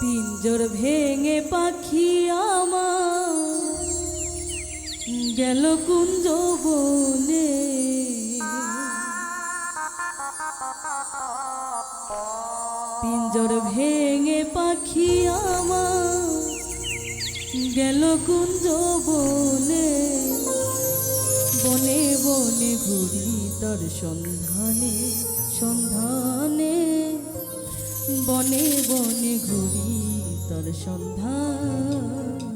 পিঞ্জর ভেঙে পাখি আমার গেল কুঞ্জ বনে। পিঞ্জর ভেঙে পাখি আমার গেল কুঞ্জ বনে। বনে বনে ঘুরি তার সন্ধানে সন্ধানে। বনে বনে ঘুরি তার সন্ধান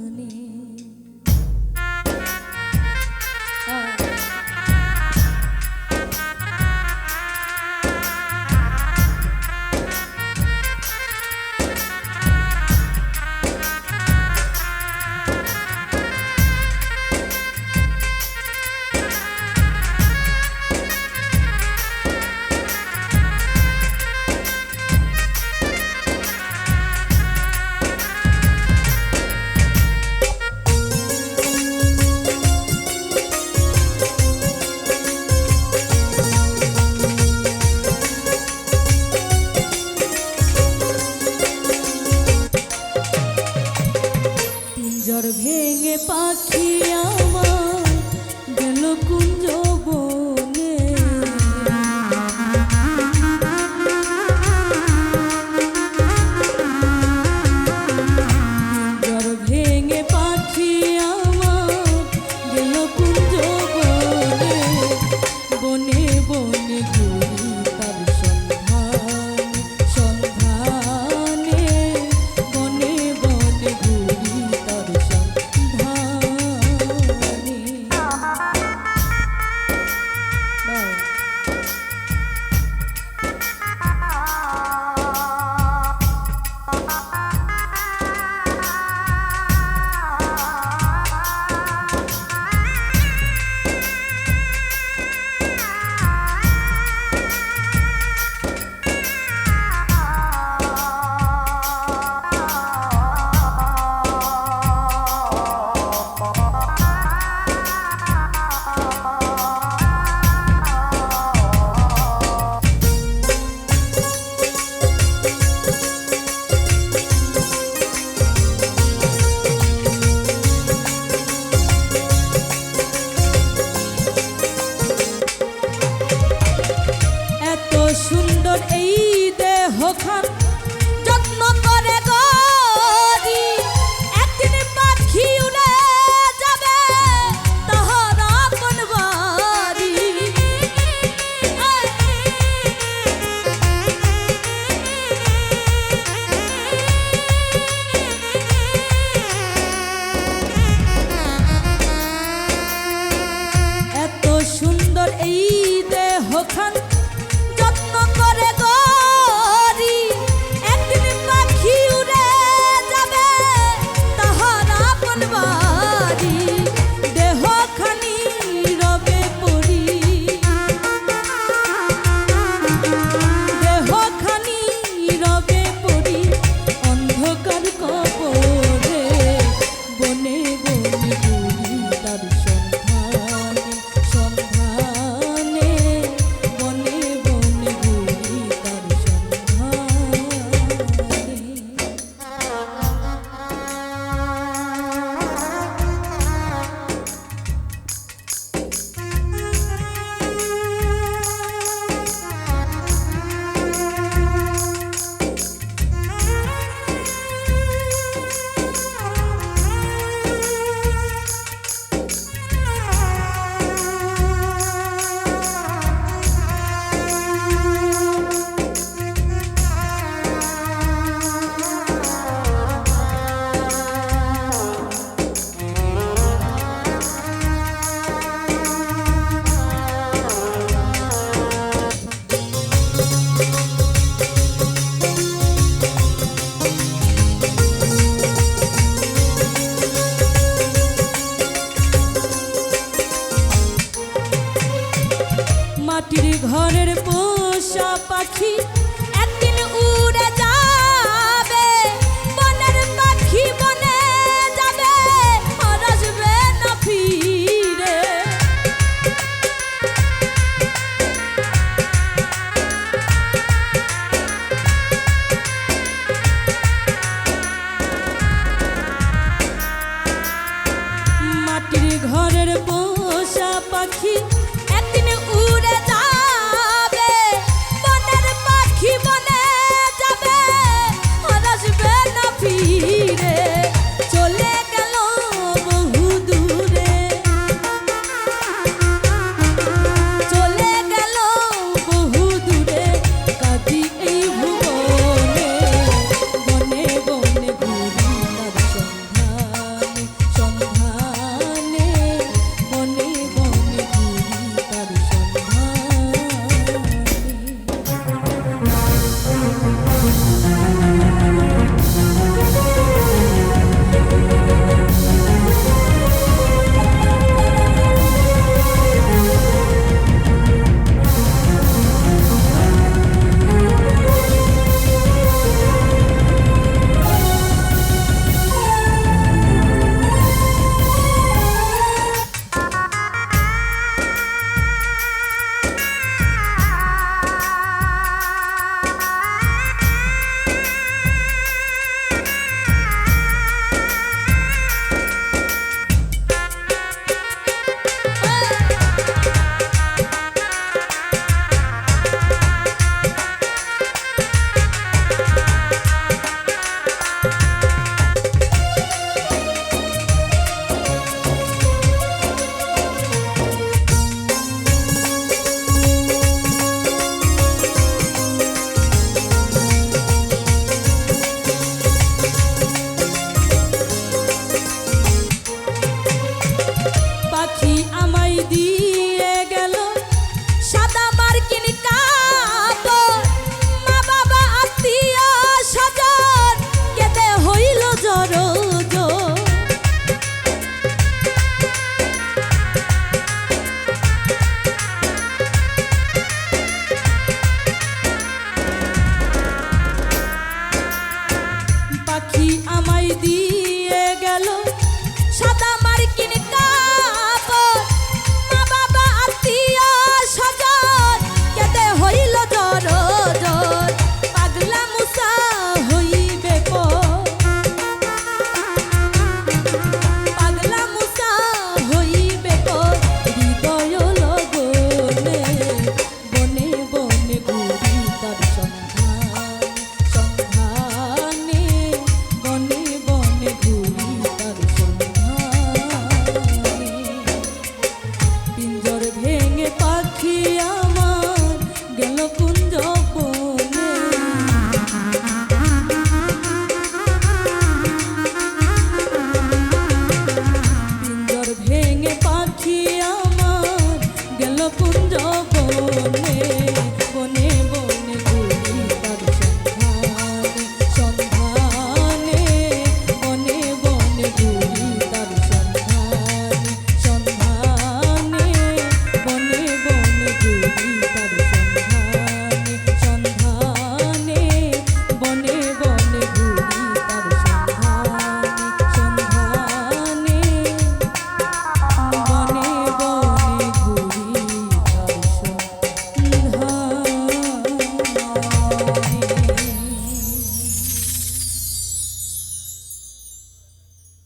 ঘরের পোষা পাখি